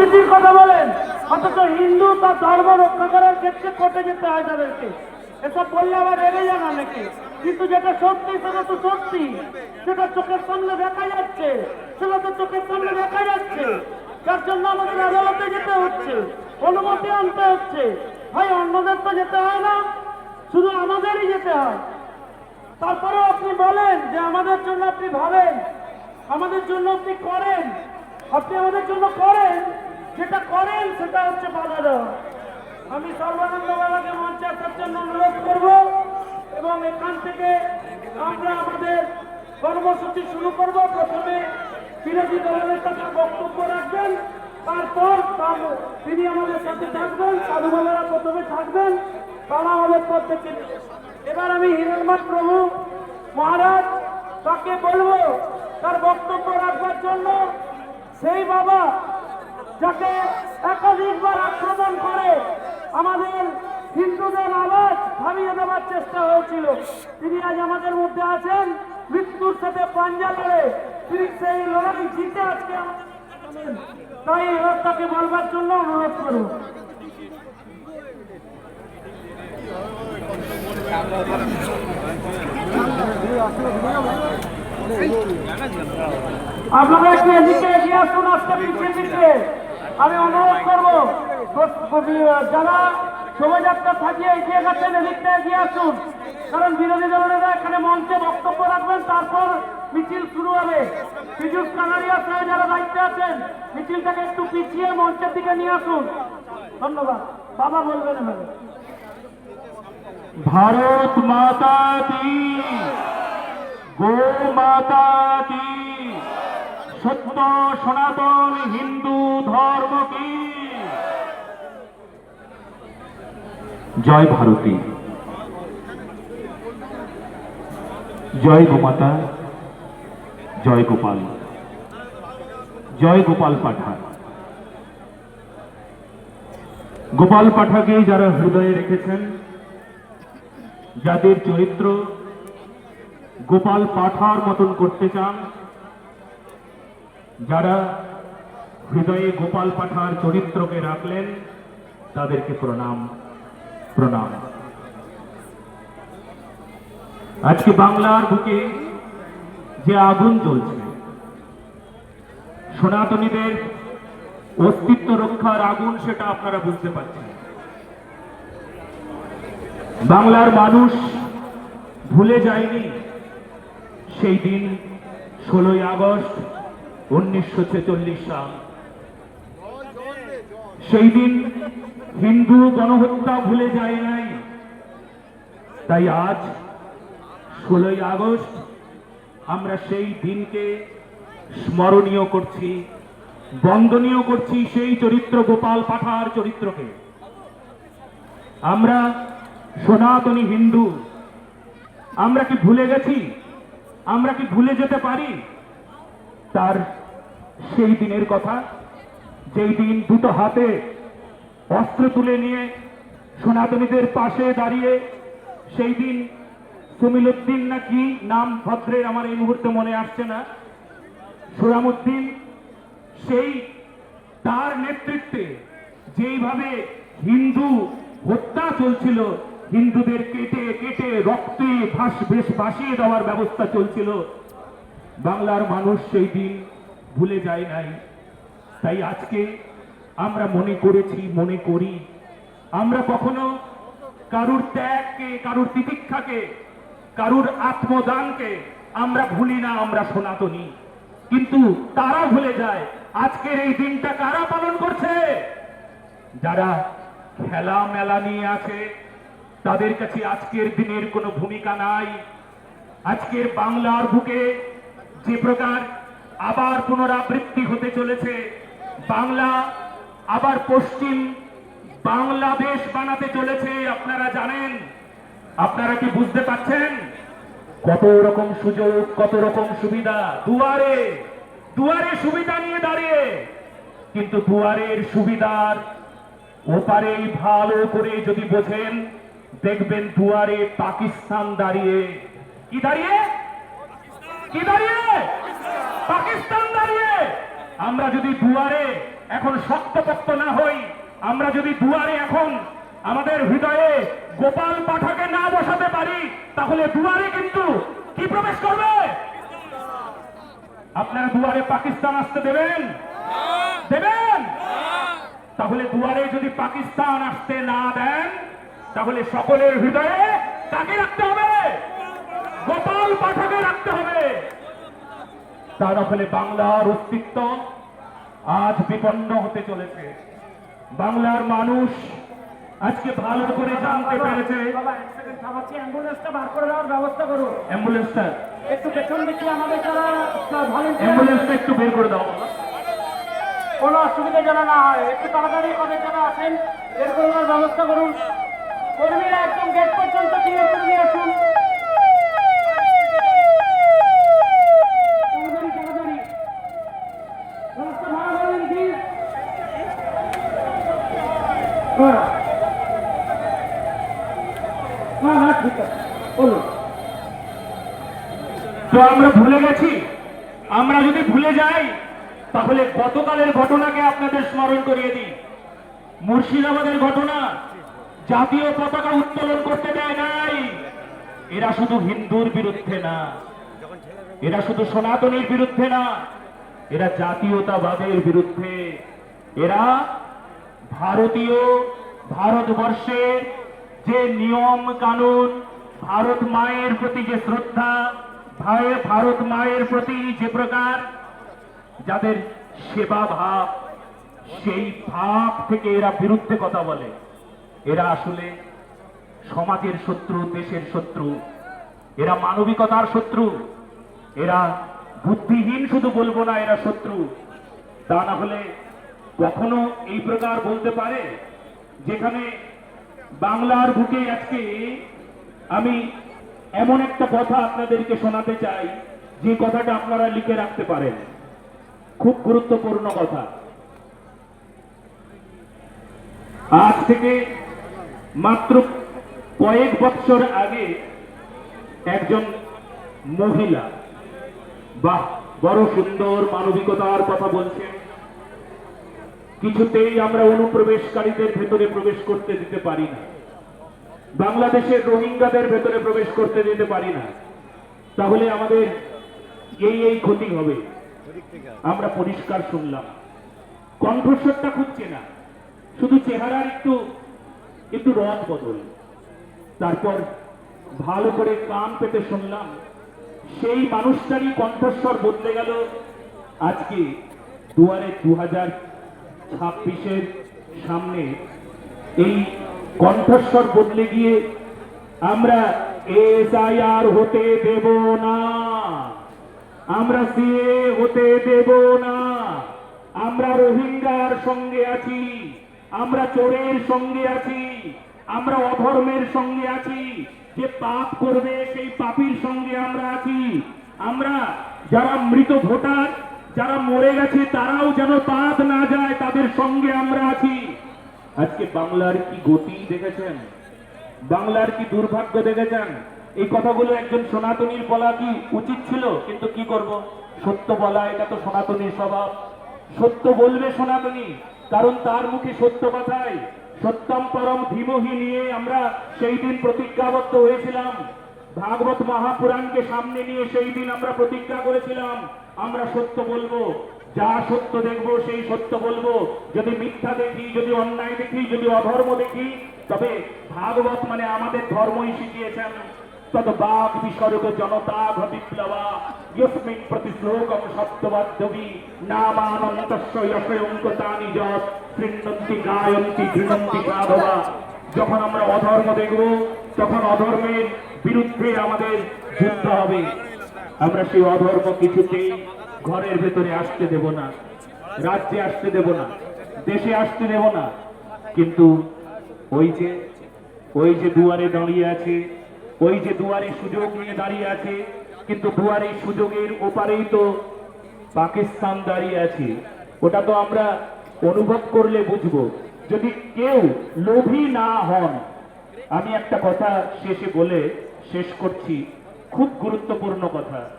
সম্প্রীতির কথা বলেন। অথচ হিন্দু তার ধর্ম রক্ষা করার ক্ষেত্রে কোর্টে যেতে হয় তাদেরকে। এসব বললে আবার রেগে যান অনেকে। কিন্তু যেটা সত্যি, সেটা তো সত্যি। সেটা চোখের সামনে দেখা যাচ্ছে। সেটা তো চোখের সামনে দেখা যাচ্ছে। যার জন্য আমাদের আদালতে যেতে হচ্ছে। অনুমতি আনতে হচ্ছে। ভাই, অন্যদের তো যেতে হয় না। শুধু আমাদেরই যেতে হয়। তারপরেও আপনি বলেন যে আমাদের জন্য আপনি ভাবেন। আমাদের জন্য আপনি করেন। আপনি আমাদের জন্য করেন। যেটা করেন, সেটা হচ্ছে বাধা দেওয়া আমি সর্বানন্দ বাবাকে মঞ্চে আসার জন্য অনুরোধ করব এবং এখান থেকে আমরা আমাদের কর্মসূচি শুরু করব। প্রথমে বিরোধী দলের কাছে বক্তব্য রাখবেন, তারপর তার- তিনি আমাদের সাথে থাকবেন, সাধু বাবারা প্রথমে থাকবেন, তারা আমাদের পর থেকে এবার আমি হিরণনাথ প্রভু মহারাজ তাকে বলব, তার বক্তব্য রাখবার জন্য, সেই বাবা যাকে একাধিকবার আক্রমণ করে আমাদের হিন্দুদের আওয়াজ থামিয়ে দেওয়ার চেষ্টা হয়েছিল। তিনি আজ আমাদের মধ্যে আছেন। মৃত্যুর সাথে পাঞ্জা লড়ে তিনি সেই লড়াই জিতে আজকে। তাই এবার তাকে বলবার জন্য অনুরোধ করব। আপনারা একটু এদিকে এগিয়ে আসুন, আজকে পিছিয়ে পিছিয়ে আমি অনুরোধ করব যারা শোভাযাত্রা থাকিয়ে এগিয়ে গেছেন, এদিকটা এগিয়ে আসুন। কারণ বিরোধী দলেরা এখানে মঞ্চে বক্তব্য রাখবেন, তারপর মিছিল শুরু হবে। পীযুষ কানারিয়া সহ যারা দায়িত্বে আছেন। মিছিলটাকে একটু পিছিয়ে মঞ্চের দিকে নিয়ে আসুন। ধন্যবাদ। বাবা বলবেন এভাবে ভারত মাতা কি? গো মাতা কি? সত্য সনাতন হিন্দু ধর্ম কি? জয় ভারতী। জয় গোমাতা। জয় গোপাল। জয় গোপাল পাঠা। গোপাল পাঠাকে যারা হৃদয়ে রেখেছেন, যাদের চরিত্র গোপাল পাঠার মতন করতে চান যারা হৃদয়ে গোপাল পাঠার চরিত্রকে রাখলেন, তাদেরকে প্রণাম প্রণাম। আজকে বাংলার বুকে যে আগুন জ্বলছে, সনাতনীদের অস্তিত্ব রক্ষার আগুন সেটা আপনারা বুঝতে পারছেন। বাংলার মানুষ ভুলে যায়নি সেই দিন ষোলোই আগস্ট উনিশশো ছেচল্লিশ সাল। সেই দিন হিন্দু গণহত্যা ভুলে যায় নাই। তাই আজ ষোলোই আগস্ট আমরা সেই দিনকে স্মরণীয় করছি, বন্দনীয় করছি সেই চরিত্র গোপাল পাঠার চরিত্রকে। আমরা সনাতনী হিন্দু, আমরা কি ভুলে গেছি? আমরা কি ভুলে যেতে পারি? তার সেই দিনের কথা, যেই দিন দুটো হাতে অস্ত্র তুলে নিয়ে সনাতনীদের পাশে দাঁড়িয়ে, সেই দিন সুমিলুদ্দিন না কি নাম ভদ্রের আমার এই মুহূর্তে মনে আসছে না। সুরামুদ্দিন সেই তার নেতৃত্বে যেইভাবে হিন্দু হত্যা চলছিল, হিন্দুদের কেটে কেটে রক্তে ভাস বেশ ভাসিয়ে দেওয়ার ব্যবস্থা চলছিল, বাংলার মানুষ সেই দিন ভুলে যায় নাই। তাই আজকে আমরা মনে করেছি, মনে করি। আমরা কখনো কারুর ত্যাগকে, কারুর তিতিক্ষাকে, কারুর আত্মদানকে আমরা ভুলি না, আমরা সনাতনী। কিন্তু তারা ভুলে যায়, আজকের এই দিনটা কারা পালন করছে? যারা খেলা মেলা নিয়ে আছে, তাদের কাছে আজকের দিনের কোনো ভূমিকা নাই। আজকের বাংলার বুকে যে প্রকার আবার পুনরাবৃত্তি হতে চলেছে। বাংলা আবার পশ্চিম বাংলাদেশ বানাতে চলেছে, আপনারা জানেন? আপনারা কি বুঝতে পারছেন? কত রকম সুযোগ, কত রকম সুবিধা, দুয়ারে দুয়ারে সুবিধা নিয়ে দাঁড়িয়ে। কিন্তু দুয়ারের সুবিধার ওপারেই ভালো করে যদি বোঝেন, দেখবেন দুয়ারে পাকিস্তান দাঁড়িয়ে। কি দাঁড়িয়ে? কি দাঁড়িয়ে? পাকিস্তান দাঁড়িয়ে। আমরা যদি দুয়ারে এখন শক্তপোক্ত না হই, আমরা যদি দুয়ারে এখন আমাদের হৃদয়ে গোপাল পাঠাকে না বসাতে পারি, তাহলে দুয়ারে কিন্তু কি প্রবেশ করবে? আপনারা দুয়ারে পাকিস্তান আসতে দেবেন? দেবেন? তাহলে দুয়ারে যদি পাকিস্তান আসতে না দেন, তাহলে সকলের হৃদয়ে তাকে রাখতে হবে। গোপাল পাঠকে রাখতে হবে। তা না হলে বাংলার অস্তিত্ব আজ বিপন্ন হতে চলেছে। বাংলার মানুষ আজকে ভালো করে জানতে পেরেছে। অ্যাম্বুলেন্সটা বার করে দেওয়ার ব্যবস্থা করুন। অ্যাম্বুলেন্সটা একটু পেছন দিকে আমাদের যারা ভলেন্টিয়ার অ্যাম্বুলেন্সটা একটু বের করে দাও। কোনো অসুবিধা যেন না হয় একটু তাড়াতাড়ি আমাদের যারা আছেন বের করে দেওয়ার ব্যবস্থা করুন। কর্মীরা একদম গেট পর্যন্ত ক্লিয়ার করে নিয়ে আসুন তাড়াতাড়ি তাড়াতাড়ি রাস্তা ভাড়া করেন প্লিজ হ্যাঁ হ্যাঁ হ্যাঁ ঠিক আছে বলুন তো আমরা ভুলে গেছি। আমরা যদি ভুলে যাই, তাহলে গতকালের ঘটনাকে আপনাদের স্মরণ করিয়ে দিই। মুর্শিদাবাদের ঘটনা জাতীয় পতাকা উত্তোলন করতে দেয় নাই। এরা শুধু হিন্দুর বিরুদ্ধে না, এরা শুধু সনাতনীর বিরুদ্ধে না, এরা জাতীয়তাবাদের বিরুদ্ধে। এরা ভারতীয় ভারতবর্ষের যে নিয়ম কানুন, ভারত মায়ের প্রতি যে শ্রদ্ধা ভাই- ভারত মায়ের প্রতি যে প্রকার যাদের সেবা ভাব, সেই ভাব থেকে এরা বিরুদ্ধে কথা বলে। এরা আসলে সমাজের শত্রু, দেশের শত্রু। এরা মানবিকতার শত্রু। এরা বুদ্ধিহীন শুধু বলব না, এরা শত্রু। তা না হলে কখনো এই প্রকার বলতে পারে? যেখানে বাংলার বুকে আজকে আমি এমন একটা কথা আপনাদেরকে শোনাতে চাই, যে কথাটা আপনারা লিখে রাখতে পারেন। খুব গুরুত্বপূর্ণ কথা। আজ থেকে মাত্র কয়েক বছর আগে একজন মহিলা, বাহ, বড় সুন্দর মানবিকতার কথা বলছেন, কিছুতেই আমরা অনুপ্রবেশকারীদের ভেতরে প্রবেশ করতে দিতে পারি না। বাংলাদেশের রোহিঙ্গাদের ভেতরে প্রবেশ করতে দিতে পারি না। তাহলে আমাদের এই এই ক্ষতি হবে। আমরা পরিষ্কার শুনলাম। কণ্ঠস্বরটা খুঁজছে না। শুধু চেহারার একটু একটু রদ বদল। তারপর ভালো করে কান পেতে শুনলাম, সেই মানুষটারই কণ্ঠস্বর বদলে গেল আজকে দুয়ারে দু হাজার ছাব্বিশের সামনে। এই কণ্ঠস্বর বদলে গিয়ে আমরা এসআইআর হতে দেব না। আমরা সিএ হতে দেব না। আমরা রোহিঙ্গার সঙ্গে আছি। আমরা চোরের সঙ্গে আছি। আমরা অধর্মের সঙ্গে আছি। যে পাপ করবে সেই পাপীর সঙ্গে আমরা আছি। আমরা যারা মৃত ভোটার, যারা মরে গেছে, তারাও যেন পাপ না যায়, তাদের সঙ্গে আমরা আছি। আজকে বাংলার কি গতি দেখেছেন? বাংলার কি দুর্ভাগ্য দেখেছেন? এই কথাগুলো একজন সনাতনীর বলা কি উচিত ছিল? কিন্তু কি করব? সত্য বলা, এটা তো সনাতনীর স্বভাব। সত্য বলবে সনাতনী, কারণ তার মুখে সত্য কথাই। সত্যম পরম ধীমহি নিয়ে আমরা সেই দিন প্রতিজ্ঞাবদ্ধ হয়েছিলাম। ভাগবত মহাপুরাণকে সামনে নিয়ে সেই দিন আমরা প্রতিজ্ঞা করেছিলাম, আমরা সত্য বলব। যা সত্য দেখব, সেই সত্য বলব। যদি মিথ্যা দেখি, যদি অন্যায় দেখি, যদি অধর্ম দেখি, তবে ভাগবত মানে আমাদের ধর্মই শিখিয়েছেন। তদ বাঘ বিসর্গ জনতা ইয়স্মিন প্রতি শ্লোকম নামানন্তস্য গায়ন্তি যখন আমরা অধর্ম দেখব, তখন অধর্মের বিরুদ্ধে আমাদের যুদ্ধ হবে। আমরা সেই অধর্ম কিছুতেই ঘরের ভেতরে আসতে দেব না। রাজ্যে আসতে দেব না। দেশে আসতে দেব না। কিন্তু ওই যে ওই যে দুয়ারে দাঁড়িয়ে আছে, ওই যে দুয়ারে সুযোগ নিয়ে দাঁড়িয়ে আছে, কিন্তু দুয়ারে সুযোগের ওপারেই তো পাকিস্তান দাঁড়িয়ে আছে। ওটা তো আমরা অনুভব করলে বুঝব। যদি কেউ লোভী না হন, আমি একটা কথা শেষে বলে শেষ করছি। খুব গুরুত্বপূর্ণ কথা।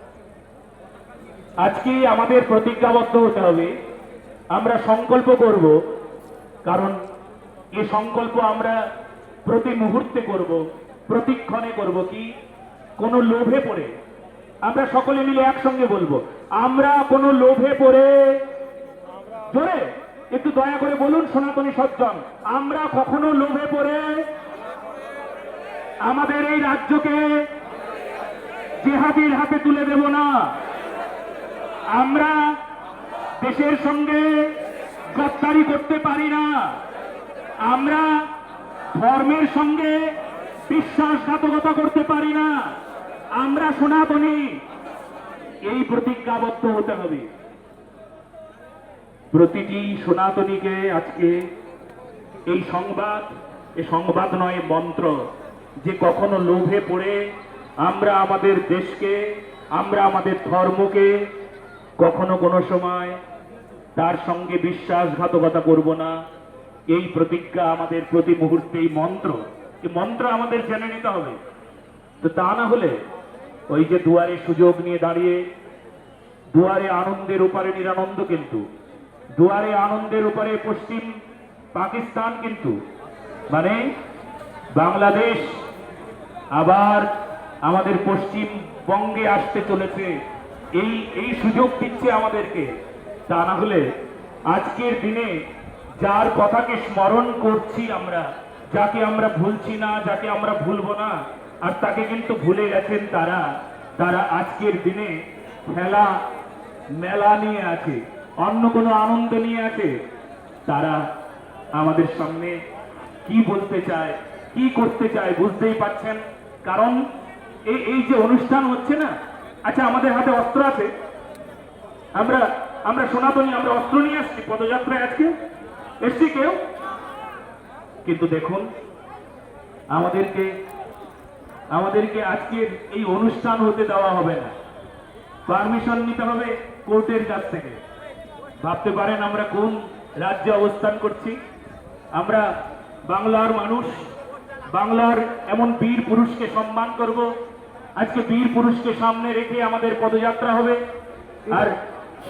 আজকে আমাদের প্রতিজ্ঞাবদ্ধ হতে হবে। আমরা সংকল্প করব, কারণ এই সংকল্প আমরা প্রতি মুহূর্তে করব, প্রতিক্ষণে করব কি? কোনো লোভে পড়ে। আমরা সকলে মিলে একসঙ্গে বলব, আমরা কোনো লোভে পড়ে। জোরে? একটু দয়া করে বলুন, সনাতনী সজ্জন, আমরা কখনো লোভে পড়ে? আমাদের এই রাজ্যকে জেহাদির হাতে তুলে দেব না। আমরা দেশের সঙ্গে গদ্দারি করতে পারি না। আমরা ধর্মের সঙ্গে বিশ্বাসঘাতকতা করতে পারি না। আমরা সনাতনী এই প্রতিজ্ঞাবদ্ধ হতে হবে। প্রতিটি সনাতনীকে আজকে এই সংবাদ, এ সংবাদ নয়, মন্ত্র। যে কখনো লোভে পড়ে আমরা আমাদের দেশকে, আমরা আমাদের ধর্মকে কখনো কোনো সময় তার সঙ্গে বিশ্বাসঘাতকতা করব না। এই প্রতিজ্ঞা আমাদের প্রতি মুহূর্তে এই মন্ত্র। এই মন্ত্র আমাদের জেনে নিতে হবে। তো তা না হলে ওই যে দুয়ারে সুযোগ নিয়ে দাঁড়িয়ে, দুয়ারে আনন্দের উপরে নিরানন্দ কিন্তু, দুয়ারে আনন্দের উপরে পশ্চিম পাকিস্তান কিন্তু মানে বাংলাদেশ আবার আমাদের পশ্চিমবঙ্গে আসতে চলেছে। এই এই সুযোগ দিচ্ছে আমাদেরকে। তা না হলে আজকের দিনে যার কথাকে স্মরণ করছি আমরা, যাকে আমরা ভুলছি না, যাকে আমরা ভুলবো না, আর তাকে কিন্তু ভুলে গেছেন তারা তারা আজকের দিনে খেলা, মেলা নিয়ে আছে, অন্য কোনো আনন্দ নিয়ে আছে। তারা আমাদের সামনে কি বলতে চায়, কি করতে চায় বুঝতেই পাচ্ছেন কারণ এই এই যে অনুষ্ঠান হচ্ছে না আচ্ছা আমাদের হাতে অস্ত্র আছে। আমরা আমরা সনাতনী, আমরা অস্ত্র নিয়ে আসছি। পদযাত্রায় আজকে। এসছি কেউ? কিন্তু দেখুন, আমাদেরকে আমাদেরকে আজকের এই অনুষ্ঠান হতে দেওয়া হবে না। পারমিশন নিতে হবে কোর্টের কাছ থেকে। ভাবতে পারেন আমরা কোন রাজ্যে অবস্থান করছি। আমরা বাংলার মানুষ, বাংলার এমন বীর পুরুষকে সম্মান করব আজকে বীর পুরুষকে সামনে রেখে আমাদের পদযাত্রা হবে। আর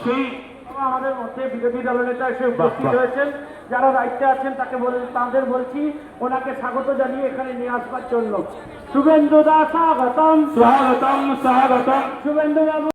সেই আমাদের মধ্যে বিরোধী দলনেতা এসে উপস্থিত হয়েছেন। যারা দায়িত্বে আছেন তাকে বল তাদের বলছি ওনাকে স্বাগত জানিয়ে এখানে নিয়ে আসবার জন্য। শুভেন্দু দা স্বাগতম। স্বাগতম স্বাগতম। শুভেন্দু বাবু